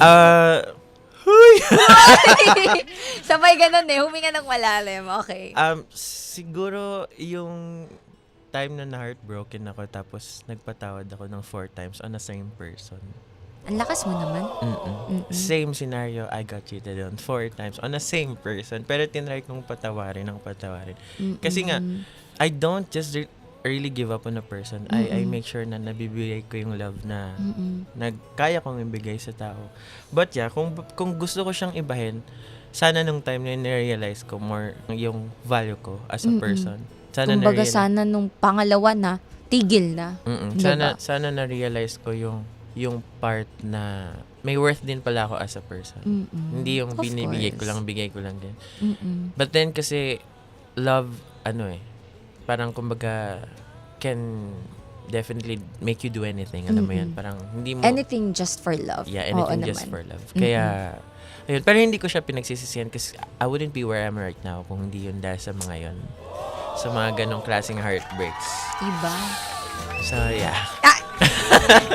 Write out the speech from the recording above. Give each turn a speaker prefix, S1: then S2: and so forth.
S1: Ah,
S2: Sabay ganun eh, huminga ng malalim. Okay.
S1: um, siguro yung time na na-heartbroken ako tapos nagpatawad ako ng four times on the same person.
S2: Ang lakas mo naman.
S1: Mm-mm. Same scenario, I got cheated on four times on the same person. Pero tinry kong patawarin ng patawarin. Kasi nga. I don't just re- really give up on a person. I, I
S2: Mm-mm.
S1: make sure na nabibigay ko yung love na
S2: Mm-mm.
S1: nagkaya kong ibigay sa tao. But yeah, kung, kung gusto ko siyang ibahin, sana nung time na na-realize ko more yung value ko as a
S2: Mm-mm.
S1: person. Sana
S2: Kumbaga sana nung pangalawa na, tigil na.
S1: Mm-mm.
S2: Diba?
S1: Sana, sana na-realize ko yung yung part na may worth din pala ako as a person.
S2: Mm-mm.
S1: Hindi yung
S2: Of
S1: binibigay ko lang, bigay ko lang din.
S2: Mm-mm.
S1: But then kasi love ano eh parang kumbaga can definitely make you do anything. Alam mo yan, parang hindi mo
S2: Anything just for love.
S1: Yeah,
S2: Oo
S1: anything just
S2: naman.
S1: for love. Kaya ayun, pero hindi ko siya pinagsisisihan kasi I wouldn't be where I'm right now kung hindi yun dahil sa mga yun. Sa mga ganong klaseng heartbreaks.
S2: Diba?
S1: So yeah.